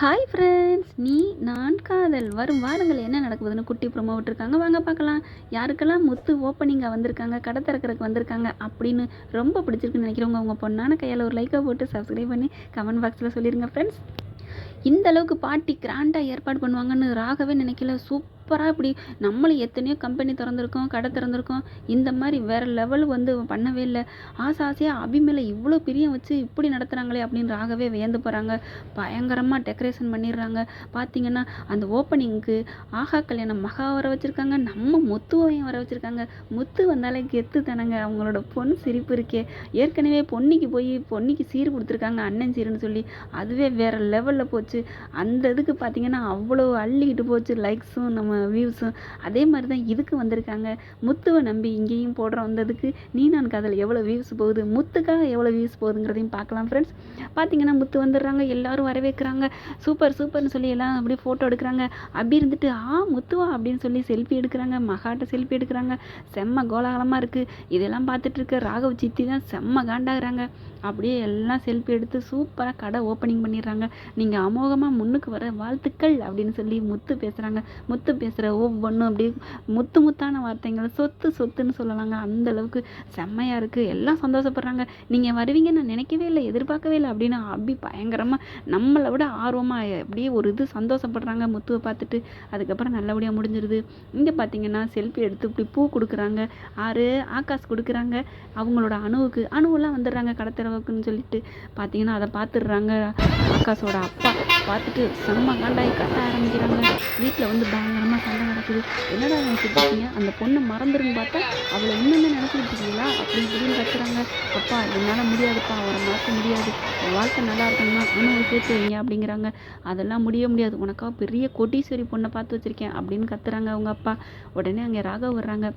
Hi friends நீ நான் காதல். வரும் வாரங்கள் என்ன நடக்குதுன்னு குட்டி ப்ரொமோ விட்டுருக்காங்க. வாங்க பார்க்கலாம். யாருக்கெல்லாம் முத்து ஓப்பனிங்காக வந்திருக்காங்க கடை திறக்கிறதுக்கு வந்திருக்காங்க அப்படின்னு ரொம்ப பிடிச்சிருக்குன்னு நினைக்கிறவங்க உங்கள் பொண்ணான கையால் ஒரு லைக்கை போட்டு சப்ஸ்கிரைப் பண்ணி கமெண்ட் பாக்ஸில் சொல்லிடுங்க ஃப்ரெண்ட்ஸ் இந்த அளவுக்கு பாட்டி கிராண்டாக ஏற்பாடு பண்ணுவாங்கன்னு ராகவே நினைக்கல. சூப்பராக இப்படி நம்மளும் எத்தனையோ கம்பெனி திறந்திருக்கோம் கடை திறந்திருக்கோம். இந்த மாதிரி வேறு லெவல் வந்து பண்ணவே இல்லை. ஆசை ஆசையாக அபி மேலே இவ்வளோ பிரியம் வச்சு இப்படி நடத்துகிறாங்களே அப்படின்னு ராகவே வியந்து போகிறாங்க பயங்கரமாக டெக்கரேஷன் பண்ணிடுறாங்க. பார்த்தீங்கன்னா அந்த ஓப்பனிங்க்கு ஆஹா கல்யாணம் மகா வர வச்சுருக்காங்க. நம்ம முத்துவையும் வர வச்சுருக்காங்க. முத்து வந்தாலே கெத்து தானங்க. அவங்களோட பொன் சிரிப்பு இருக்கே. ஏற்கனவே பொன்னிக்கு போய் பொன்னிக்கு சீர் கொடுத்துருக்காங்க அண்ணன் சீருன்னு சொல்லி. அதுவே வேறு லெவலில் போச்சு. அந்த இதுக்கு பார்த்தீங்கன்னா அவ்வளோ அள்ளிக்கிட்டு போச்சு. லைக்ஸும் நம்ம வியூஸும் அதே மாதிரி தான் இதுக்கு வந்திருக்காங்க. முத்துவை நம்பி இங்கேயும் போடுற வந்ததுக்கு நீ நான் காதல் எவ்வளோ வியூஸ் போகுது? முத்துக்காக எவ்வளோ வியூஸ் போகுதுங்கிறதையும் பார்க்கலாம் ஃப்ரெண்ட்ஸ் பார்த்தீங்கன்னா முத்து வந்துடுறாங்க எல்லாரும் வரவேற்கிறாங்க. சூப்பர் சூப்பர்னு சொல்லி எல்லாம் அப்படியே ஃபோட்டோ எடுக்கிறாங்க. அப்படி இருந்துட்டு ஆ முத்துவா அப்படின்னு சொல்லி செல்ஃபி எடுக்கிறாங்க. மகாட்ட செல்ஃபி எடுக்கிறாங்க. செம்ம கோலாகலமாக இருக்குது இதெல்லாம் பார்த்துட்டு இருக்க ராகவ் சித்தி தான் செம்ம காண்டாகிறாங்க. அப்படியே எல்லாம் செல்ஃபி எடுத்து சூப்பராக கடை ஓப்பனிங் பண்ணிடுறாங்க. நீங்கள் அமோகமாக முன்னுக்கு வர வாழ்த்துக்கள் அப்படின்னு சொல்லி முத்து பேசுகிறாங்க முத்து பேசுகிற ஒவ்வொன்றும் அப்படியே முத்து முத்தான வார்த்தைகள் சொத்து சொத்துன்னு சொல்லலாங்க. அந்த அளவுக்கு செம்மையாக இருக்குது எல்லாம் சந்தோஷப்படுறாங்க. நீங்கள் வருவீங்க நான் நினைக்கவே இல்லை எதிர்பார்க்கவே இல்லை அப்படின்னு அப்படி பயங்கரமாக நம்மளை விட ஆர்வமாக அப்படியே ஒரு இது சந்தோஷப்படுறாங்க முத்துவை பார்த்துட்டு. அதுக்கப்புறம் நல்லபடியாக முடிஞ்சிருது. இங்கே பார்த்தீங்கன்னா செல்ஃபி எடுத்து இப்படி பூ கொடுக்குறாங்க. ஆறு ஆகாஷ் கொடுக்குறாங்க. அவங்களோட அணுவுக்கு அணுவெல்லாம் வந்துடுறாங்க கடத்தரவுக்குன்னு சொல்லிட்டு. பார்த்தீங்கன்னா அதை பார்த்துடுறாங்க ஆகாஷோட அப்பா. பார்த்துட்டு செம்ம காண்டாயி கட்ட ஆரம்பிக்கிறாங்க. வீட்டில் வந்து பயங்கரமாக சண்டை நடக்குது. என்னடா நினச்சிட்டு இருக்கீங்க அந்த பொண்ணை மறந்துருன்னு பார்த்தா அவளை இன்னும் நினச்சிட்டு இருக்கீங்களா? அப்படி இப்படின்னு கத்துறாங்க அப்பா என்னால் முடியாதுப்பா. அவரை மறக்க முடியாது. உன் வாழ்க்கை நல்லா இருக்கணும்னா அணுவை சேர்த்து வைங்க அப்படிங்கிறாங்க. அதெல்லாம் முடிய முடியாது. உனக்காக பெரிய கோட்டீஸ்வரி பொண்ணை பார்த்து வச்சுருக்கேன் அப்படின்னு கத்துறாங்க அவங்க அப்பா. உடனே அங்கே ராகவ் வர்றாங்க.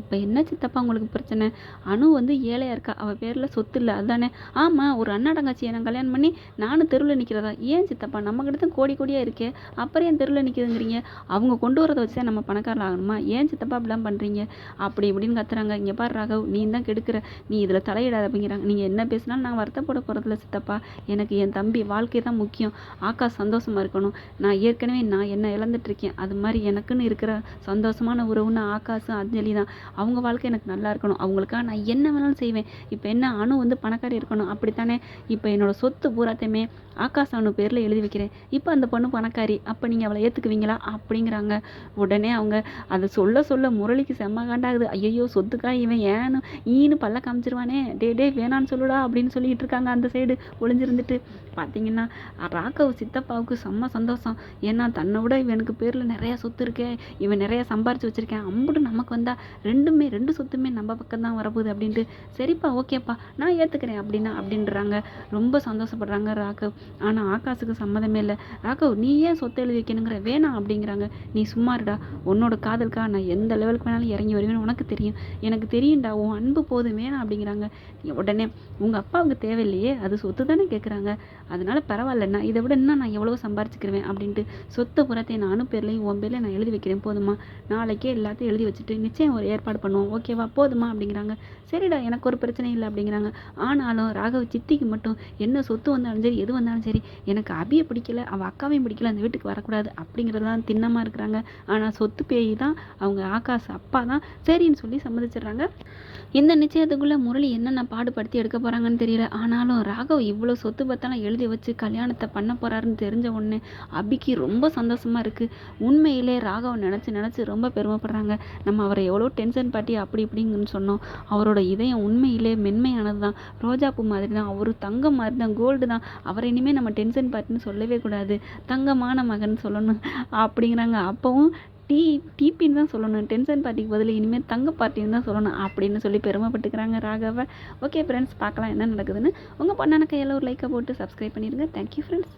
இப்போ என்ன சித்தப்பா உங்களுக்கு பிரச்சனை? அணு வந்து ஏழையாக இருக்கா? அவள் பேரில் சொத்து இல்லை அதுதானே ஆமாம் ஒரு அண்ணாடங்காச்சியை நான் கல்யாணம் பண்ணி நானும் தெருவில் நிற்கிறதா ஏன் சித்தப்பா? நம்மக்கிட்ட தான் கோடி கோடியாக இருக்கே. அப்புறம் ஏன் தெருவில் நிற்கிதுங்கிறீங்க அவங்க கொண்டு வரதை வச்சு தான் நம்ம பணக்காரர் ஆகணுமா? ஏன் சித்தப்பா இப்படிலாம் பண்ணுறீங்க அப்படி இப்படின்னு கத்துறாங்க. இங்கே பாரு ராகவ் நீ தான் கெடுக்கிற. நீ இதில் தலையிடாத அப்படிங்கிறாங்க. நீங்கள் என்ன பேசினாலும் நான் வருத்தப்பட போகிறதில்ல சித்தப்பா. எனக்கு என் தம்பி வாழ்க்கை தான் முக்கியம். ஆகாஷ் சந்தோஷமாக இருக்கணும். நான் ஏற்கனவே நான் என்ன இழந்துட்டுருக்கேன் அது மாதிரி எனக்குன்னு இருக்கிற சந்தோஷமான உறவுன்னு ஆகாசும் அஞ்சலி தான். அவங்க வாழ்க்கை எனக்கு நல்லா இருக்கணும். அவங்களுக்காக நான் என்ன வேணாலும் செய்வேன். இப்போ என்ன அணு வந்து பணக்காரி இருக்கணும். அப்படித்தானே? இப்போ என்னோடய சொத்து பூராத்தையுமே ஆகாஷ் அணு பேரில் எழுதி வைக்கிறேன். இப்போ அந்த பொண்ணு பணக்காரி. அப்போ நீங்கள் அவளை ஏற்றுக்குவீங்களா அப்படிங்கிறாங்க. உடனே அவங்க அதை சொல்ல சொல்ல முரளிக்கு செம்ம காண்டாகுது. ஐயோ சொத்துக்காக இவன் ஏன்னு ஈன்னு பல்ல காமிச்சிருவானே. டே டே வேணான்னு சொல்லுடா அப்படின்னு சொல்லிட்டு இருக்காங்க அந்த சைடு ஒளிஞ்சிருந்துட்டு. பார்த்தீங்கன்னா ராகவ் சித்தப்பாவுக்கு செம்ம சந்தோஷம். ஏன்னா தன்னை விட இவனுக்கு பேரில் நிறையா சொத்து இருக்கே. இவன் நிறைய சம்பாரிச்சு வச்சுருக்கேன். அம்புட்டு நமக்கு வந்தால் ரெண்டுமே ரெண்டு சொத்துமே நம்ம பக்கம் தான் வரப்போகுது அப்படின்ட்டு சரிப்பா ஓகேப்பா நான் ஏற்றுக்கிறேன் அப்படின்னா அப்படின்றாங்க. ரொம்ப சந்தோஷப்படுறாங்க ராகவ். ஆனால் ஆகாஷுக்கு சம்மதமே இல்லை. ராகவ் நீ ஏன் சொத்தை எழுதி வைக்கணுங்கிற வேணாம் அப்படிங்கிறாங்க. நீ சும்மாருடா உன்னோட காதலுக்கா நான் எந்த லெவலுக்கு வேணாலும் இறங்கி வருவேன்னு உனக்கு தெரியும். எனக்கு தெரியும்டா உன் அன்பு போதும் வேணாம் அப்படிங்கிறாங்க. உடனே உங்கள் அப்பாவுக்கு தேவையில்லையே அது சொத்து தானே கேட்குறாங்க அதனால பரவாயில்லண்ணா இதை விட இன்னும் நான் எவ்வளோ சம்பாரிச்சுக்கிருவேன் அப்படின்ட்டு சொத்தை புறத்தை நானும் பேர்லையும் உன் பேர்லையும் நான் எழுதி வைக்கிறேன் போதுமா நாளைக்கே எல்லாத்தையும் எழுதி வச்சுட்டு நிச்சயம் ஒரு ஏற்பாடு பண்ணுவோம். ஓகேவா? போதுமா? அப்படிங்கிறாங்க. சரிடா எனக்கு ஒரு பிரச்சனை இல்லை அப்படிங்கிறாங்க. ஆனாலும் ராகவ் சித்திக்கு மட்டும் என்ன சொத்து வந்தாலும் சரி எது வந்தாலும் சரி எனக்கு அபியை பிடிக்கல அவள் அக்காவையும் பிடிக்கல அந்த வீட்டுக்கு வரக்கூடாது அப்படிங்கிறது தான் திண்ணமாக இருக்கிறாங்க. ஆனால் சொத்து பேய் தான் அவங்க ஆகாஷ் அப்பா தான். சரின்னு சொல்லி சம்மதிச்சிடுறாங்க. இந்த நிச்சயத்துக்குள்ளே முரளி என்னென்ன பாடுபடுத்தி எடுக்க போகிறாங்கன்னு தெரியல. ஆனாலும் ராகவ் இவ்வளோ சொத்து பத்தெல்லாம் எழுதி வச்சு கல்யாணத்தை பண்ண போகிறாருன்னு தெரிஞ்ச உடனே அபிக்கு ரொம்ப சந்தோஷமாக இருக்குது உண்மையிலே ராகவ் நினச்சி நினச்சி ரொம்ப பெருமைப்படுறாங்க. நம்ம அவரை எவ்வளோ டென்ஷன் பாட்டி அப்படி இப்படிங்கன்னு சொன்னோம். அவரோட இதயம் உண்மையிலே மென்மையானது தான். ரோஜாப்பூ மாதிரி தான். அவர் தங்கம் மாதிரி தான். கோல்டு தான். அவரை இனிமேல் நம்ம டென்ஷன் பாட்டின்னு சொல்லவே கூடாது. தங்கமான மகன் சொல்லணும். அப்படிங்கிறாங்க. அப்போவும் டீ டிபின்னு தான் சொல்லணும். டென்ஷன் பார்ட்டிக்கு பதில் இனிமேல் தங்க பார்ட்டின்னு தான் சொல்லணும் அப்படின்னு சொல்லி பெருமைப்பட்டுக்கிறாங்க ராகவ. ஓகே ஃப்ரெண்ட்ஸ் பார்க்கலாம் என்ன நடக்குதுன்னு. உங்கள் பொண்ணான கையில் ஒரு லைக்கை போட்டு சப்ஸ்கிரைப் பண்ணிடுங்க தேங்க்யூ ஃப்ரெண்ட்ஸ்